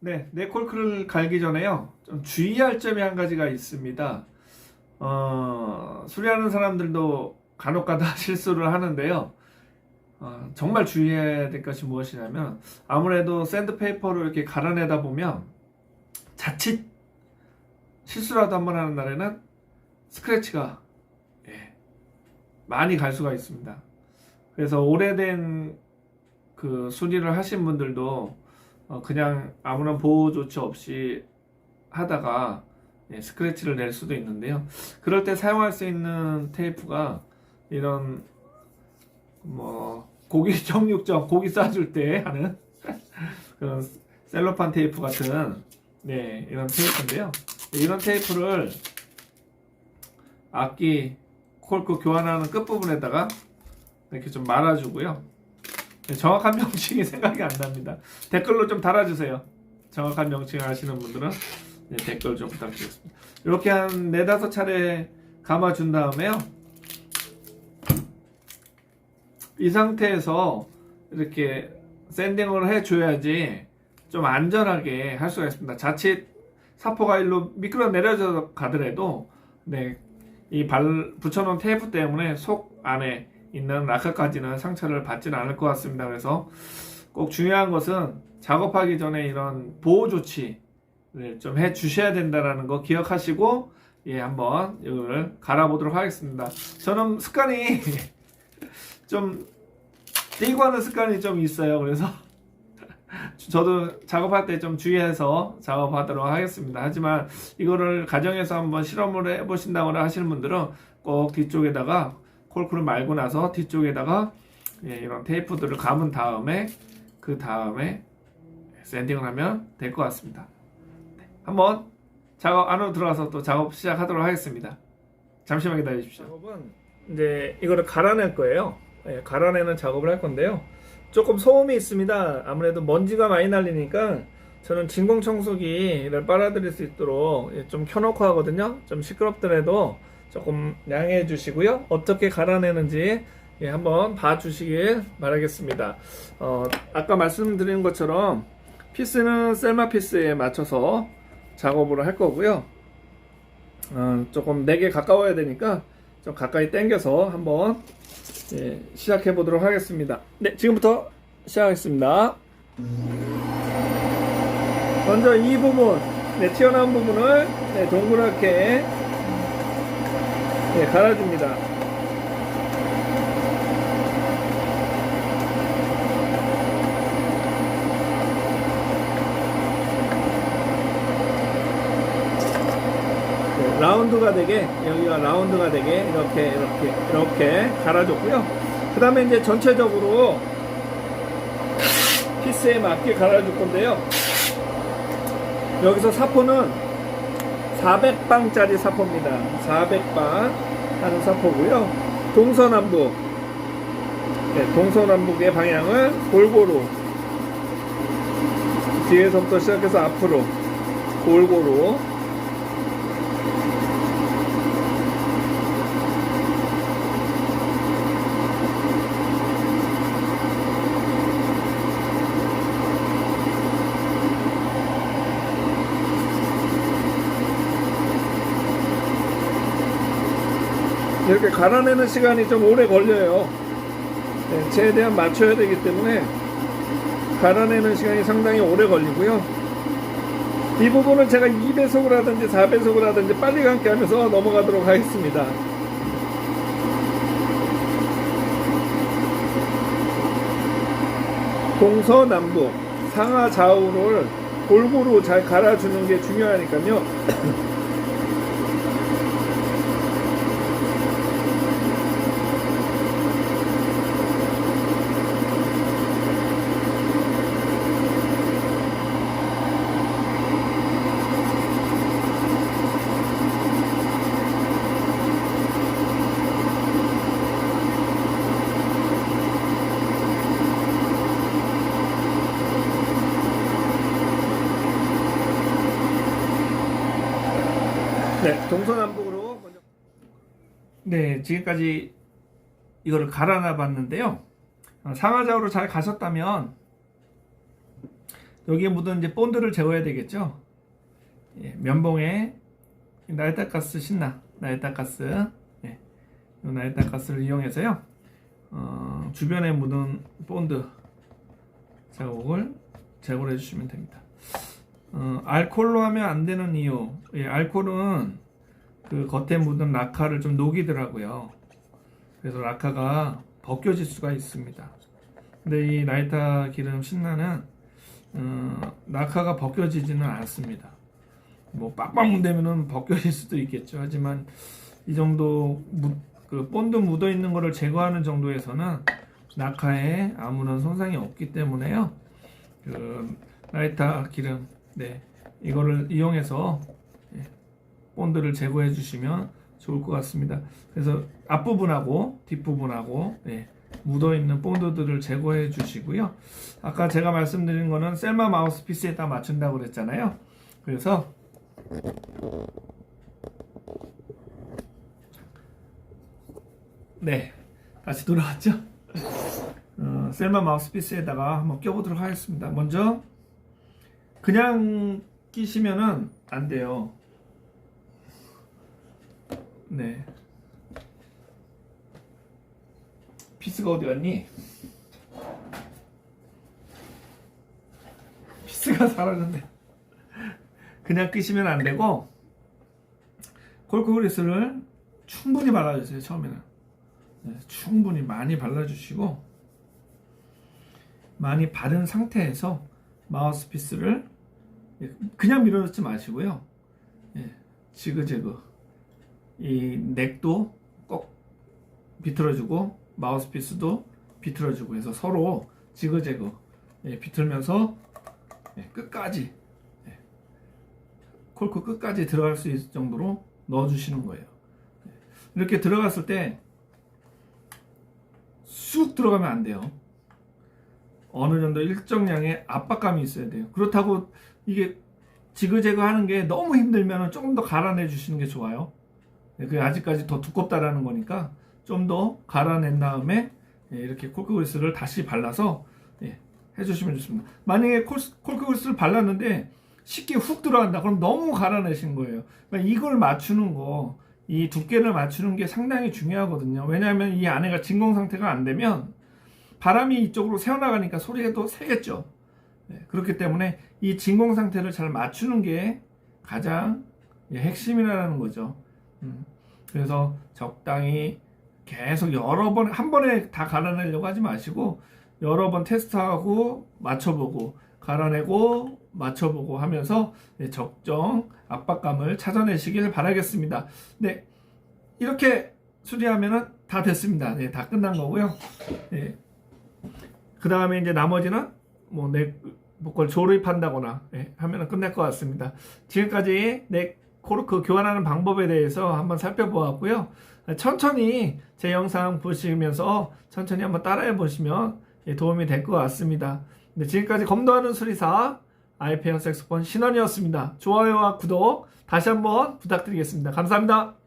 네, 네콜크를 갈기 전에요. 좀 주의할 점이 한 가지가 있습니다. 어, 수리하는 사람들도 간혹가다 실수를 하는데요. 어, 정말 주의해야 될 것이 무엇이냐면 아무래도 샌드페이퍼로 이렇게 갈아내다 보면 자칫 실수라도 한번 하는 날에는 스크래치가 예, 많이 갈 수가 있습니다. 그래서 오래된 그 수리를 하신 분들도 어, 그냥 아무런 보호 조치 없이 하다가 예, 스크래치를 낼 수도 있는데요. 그럴 때 사용할 수 있는 테이프가 이런 뭐 고기 정육점 고기 싸줄 때 하는 그런 셀로판 테이프 같은 네 이런 테이프인데요. 이런 테이프를 악기 콜크 교환하는 끝 부분에다가 이렇게 좀 말아주고요. 네, 정확한 명칭이 생각이 안 납니다. 댓글로 좀 달아주세요. 정확한 명칭 아시는 분들은 네, 댓글 좀 부탁드리겠습니다. 이렇게 한 네다섯 차례 감아준 다음에요. 이 상태에서 이렇게 샌딩을 해줘야지 좀 안전하게 할 수가 있습니다. 자칫 사포가 일로 미끄러 내려져 가더라도 네, 이 발 붙여놓은 테이프 때문에 속 안에 있는 라카까지는 상처를 받지는 않을 것 같습니다. 그래서 꼭 중요한 것은 작업하기 전에 이런 보호 조치를 좀 해 주셔야 된다라는 거 기억하시고 예 한번 이걸 갈아보도록 하겠습니다. 저는 습관이 좀 띄고 하는 습관이 좀 있어요. 그래서 저도 작업할 때 좀 주의해서 작업하도록 하겠습니다. 하지만 이거를 가정에서 한번 실험을 해보신다거나 하시는 분들은 꼭 뒤쪽에다가 콜크를 말고 나서 뒤쪽에다가 예, 이런 테이프들을 감은 다음에 그 다음에 샌딩을 하면 될 것 같습니다. 네, 한번 작업 안으로 들어가서 또 작업 시작하도록 하겠습니다. 잠시만 기다려 주십시오. 작업은 이제 이거를 갈아낼 거예요. 예, 갈아내는 작업을 할 건데요. 조금 소음이 있습니다. 아무래도 먼지가 많이 날리니까 저는 진공 청소기를 빨아들일 수 있도록 예, 좀 켜놓고 하거든요. 좀 시끄럽더라도 조금 양해해 주시고요. 어떻게 갈아내는지 예, 한번 봐주시길 바라겠습니다. 어, 아까 말씀드린 것처럼 피스는 셀마 피스에 맞춰서 작업을 할 거고요. 어, 조금 내게 가까워야 되니까 좀 가까이 당겨서 한번 예, 시작해 보도록 하겠습니다. 네, 지금부터 시작하겠습니다. 먼저 이 부분, 네, 튀어나온 부분을 네, 동그랗게 네, 갈아줍니다. 네, 라운드가 되게 여기가 라운드가 되게 이렇게 이렇게 이렇게 갈아줬고요. 그 다음에 이제 전체적으로 피스에 맞게 갈아줄 건데요. 여기서 사포는 400방짜리 사포입니다. 400방 하는 사포고요. 동서남북 네, 동서남북의 방향을 골고루 뒤에서부터 시작해서 앞으로 골고루 이렇게 갈아내는 시간이 좀 오래 걸려요. 네, 최대한 맞춰야 되기 때문에 갈아내는 시간이 상당히 오래 걸리고요. 이 부분은 제가 2배속을 하든지 4배속을 하든지 빨리 감게 하면서 넘어가도록 하겠습니다. 동서남북 상하 좌우를 골고루 잘 갈아주는 게 중요하니까요. 네, 동서남북으로. 네, 지금까지 이거를 갈아놔 봤는데요. 어, 상하좌우로 잘 가셨다면 여기에 묻은 이제 본드를 제거해야 되겠죠. 예, 면봉에 나이타가스 신나 나이타가스 예, 이 나이타가스를 이용해서요. 어, 주변에 묻은 본드 자국을 제거해 주시면 됩니다. 어, 알코올로 하면 안 되는 이유, 예, 알코올은 그 겉에 묻은 라카를 좀 녹이더라고요. 그래서 라카가 벗겨질 수가 있습니다. 근데 이 나이타 기름 신나는 어, 라카가 벗겨지지는 않습니다. 뭐 빡빡 문대면은 벗겨질 수도 있겠죠. 하지만 이 정도 무, 그 본드 묻어 있는 거를 제거하는 정도에서는 낙하에 아무런 손상이 없기 때문에요. 그 라이타 기름, 네 이거를 이용해서 예, 본드를 제거해 주시면 좋을 것 같습니다. 그래서 앞부분하고 뒷부분하고 예, 묻어 있는 본드들을 제거해 주시고요. 아까 제가 말씀드린 거는 셀마 마우스피스에다 맞춘다고 그랬잖아요. 그래서 네 다시 돌아왔죠. 어, 셀마 마우스피스에다가 한번 껴보도록 하겠습니다. 먼저 그냥 끼시면은 안 돼요. 네. 피스가 어디 갔니? 피스가 사라졌네. 그냥 끼시면 안 되고 콜크 그리스를 충분히 발라주세요 처음에는 네, 충분히 많이 발라주시고 많이 바른 상태에서 마우스피스를 예, 그냥 밀어넣지 마시고요 예, 지그재그 이 넥도 꼭 비틀어주고 마우스피스도 비틀어주고 해서 서로 지그재그 예, 비틀면서 예, 끝까지 예, 콜크 끝까지 들어갈 수 있을 정도로 넣어주시는 거예요. 예, 이렇게 들어갔을 때 쑥 들어가면 안 돼요. 어느 정도 일정량의 압박감이 있어야 돼요. 그렇다고 이게 지그재그 하는 게 너무 힘들면 조금 더 갈아내 주시는 게 좋아요. 네, 그게 아직까지 더 두껍다라는 거니까 좀 더 갈아낸 다음에 예, 이렇게 콜크 그리스를 다시 발라서 예, 해주시면 좋습니다. 만약에 콜, 콜크 그리스를 발랐는데 쉽게 훅 들어간다. 그럼 너무 갈아내신 거예요. 그러니까 이걸 맞추는 거, 이 두께를 맞추는 게 상당히 중요하거든요. 왜냐하면 이 안에가 진공 상태가 안 되면 바람이 이쪽으로 새어나가니까 소리가 또 세겠죠. 네, 그렇기 때문에 이 진공 상태를 잘 맞추는 게 가장 예, 핵심이라는 거죠. 음, 그래서 적당히 계속 여러 번, 한 번에 다 갈아내려고 하지 마시고, 여러 번 테스트하고, 맞춰보고, 갈아내고, 맞춰보고 하면서 네, 적정 압박감을 찾아내시길 바라겠습니다. 네, 이렇게 수리하면은 다 됐습니다. 네, 다 끝난 거고요. 네. 그 다음에 이제 나머지는 뭐 내, 뭐걸 조립한다거나 예, 하면 끝날 것 같습니다. 지금까지 내 코르크 교환하는 방법에 대해서 한번 살펴보았고요. 천천히 제 영상 보시면서 천천히 한번 따라해 보시면 예, 도움이 될 것 같습니다. 네, 지금까지 검도하는 수리사 아이페어 색소폰 신원이었습니다. 좋아요와 구독 다시 한번 부탁드리겠습니다. 감사합니다.